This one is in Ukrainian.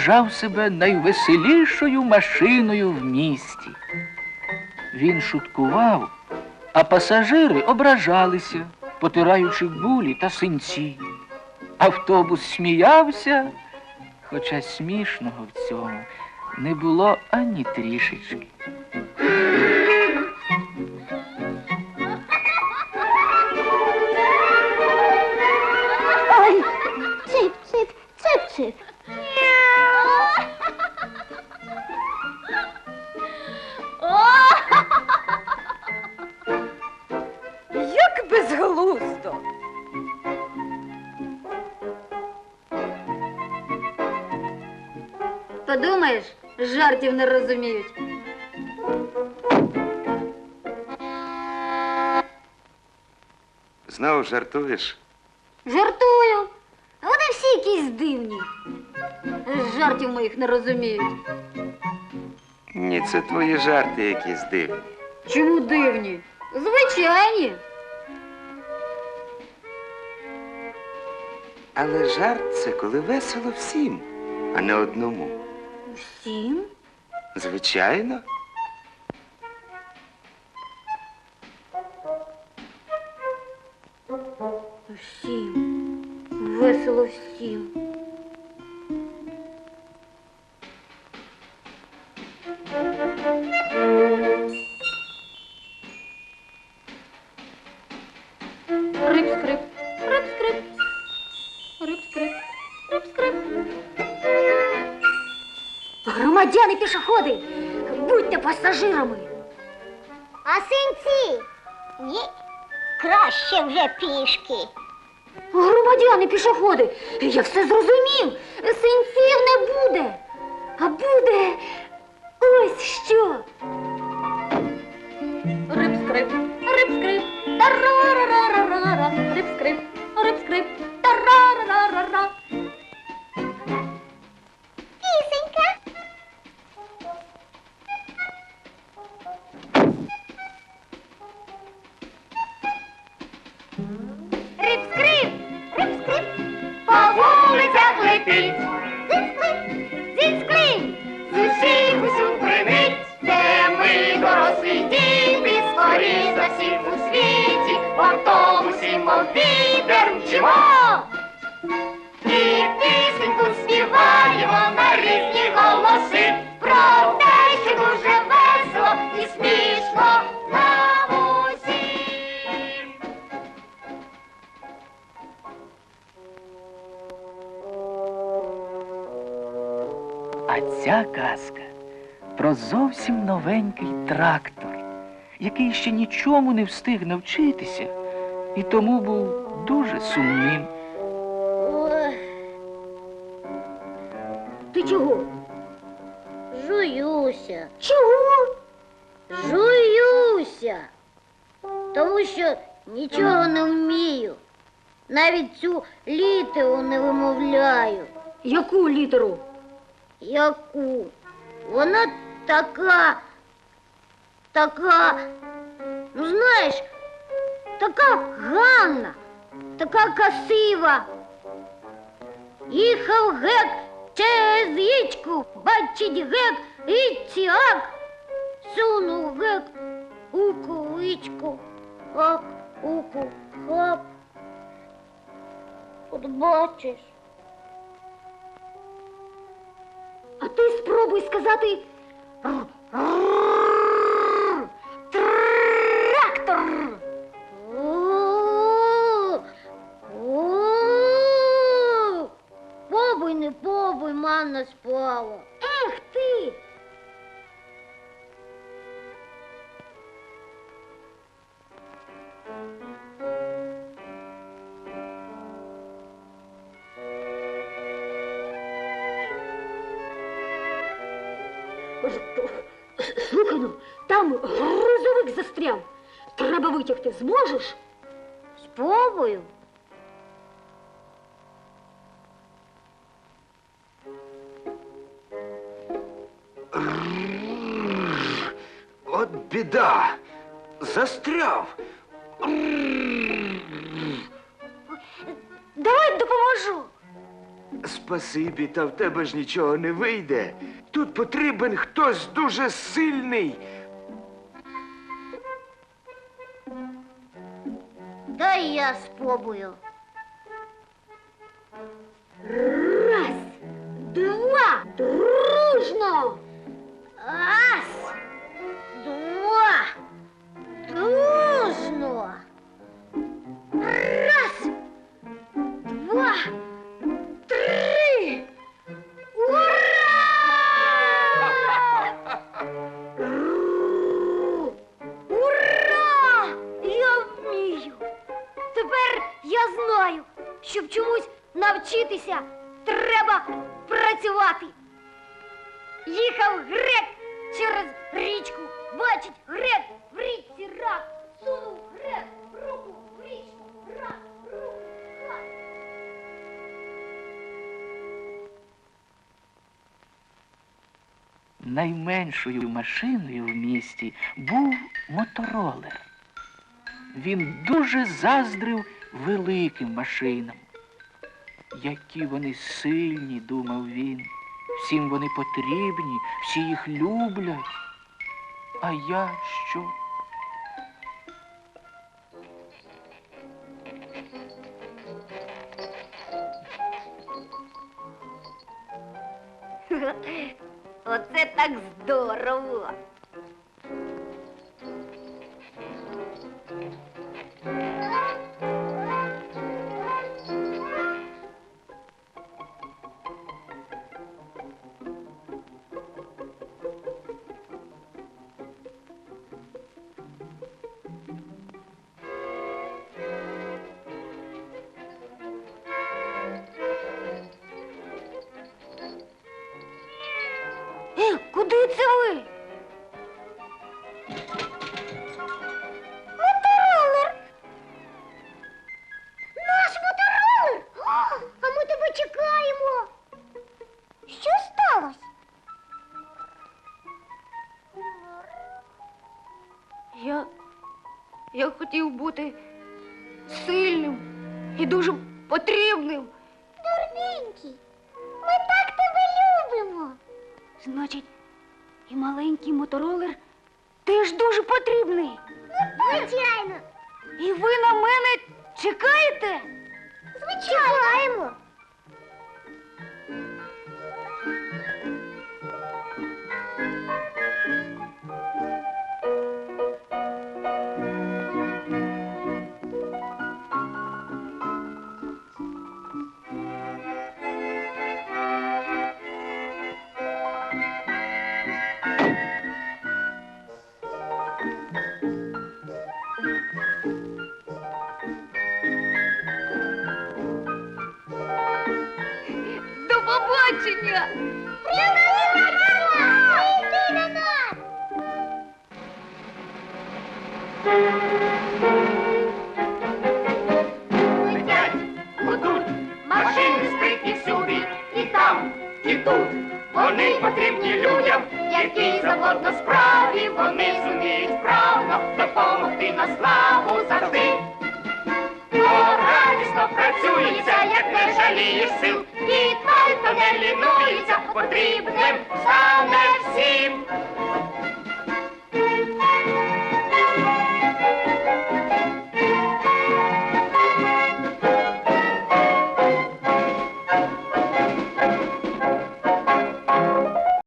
вважав себе найвеселішою машиною в місті. Він шуткував, а пасажири ображалися, потираючи булі та синці. Автобус сміявся, хоча смішного в цьому не було ані трішечки. Безглуздо. Подумаєш, жартів не розуміють. Знову жартуєш? Жартую. Вони всі якісь дивні. Жартів моїх не розуміють. Ні, це твої жарти якісь дивні. Чому дивні? Звичайні. Але жарт це коли весело всім, а не одному. Всім? Звичайно. Громадяни пішоходи, будьте пасажирами. А синці? Ні, краще вже пішки. Громадяни пішоходи, я все зрозумів. Синців не буде. А буде ось що. Летить. Зінсклип, зінсклип, з усіх усюд примить. де ми дорослі діти, скорі за всіх у світі. В автобусі, мов вітер мчимо. І пісеньку співаємо на різні А ця казка про зовсім новенький трактор, який ще нічому не встиг навчитися, і тому був дуже сумним. Ти чого? Жуюся, Чого? жуюся, тому що нічого не вмію. Навіть цю літеру не вимовляю. Яку літеру? Яку? Вона така, така, ну знаєш, така гарна, така красива. Їхав гек через річку, бачить гек річці ак, сунув гек у куличку, ак, уку, хап. От бачиш. А ти спробуй сказати «Р- р- трактор. Побуй, не побуй, манна спала. Слухай ну, там грузовик застряв. Треба витягти. Зможеш? Спробую. От біда. Застряв. Давай допоможу. Спасибі, та в тебе ж нічого не вийде. Тут потрібен хтось дуже сильний. Дай я спробую. Раз, два, дружно! Раз, щоб чомусь навчитися, треба працювати. Їхав грек через річку, бачить грек в річці рак. Сунув грек руку в річку, рак, руку, рак. Найменшою машиною в місті був моторолер. Він дуже заздрив великим машинам. Які вони сильні, думав він. Всім вони потрібні, всі їх люблять. А я що? Оце так здорово. Куди це ви? Моторолер! Наш моторолер! О, а ми тебе чекаємо. Що сталося? Я. Я хотів бути сильним і дуже потрібним. Дурненький, ми так тебе любимо. Значить, і маленький моторолер теж дуже потрібний. Звичайно, І ви на мене чекаєте? звичайно. До Летять, гудуть, машини спритні всюди, і там, і тут. Вони потрібні людям, які завгодно справі, вони зуміють вправно допомогти на славу завжди. Радісно працюється, як не жалієш сил, і пальто не лінується, потрібним стане всім.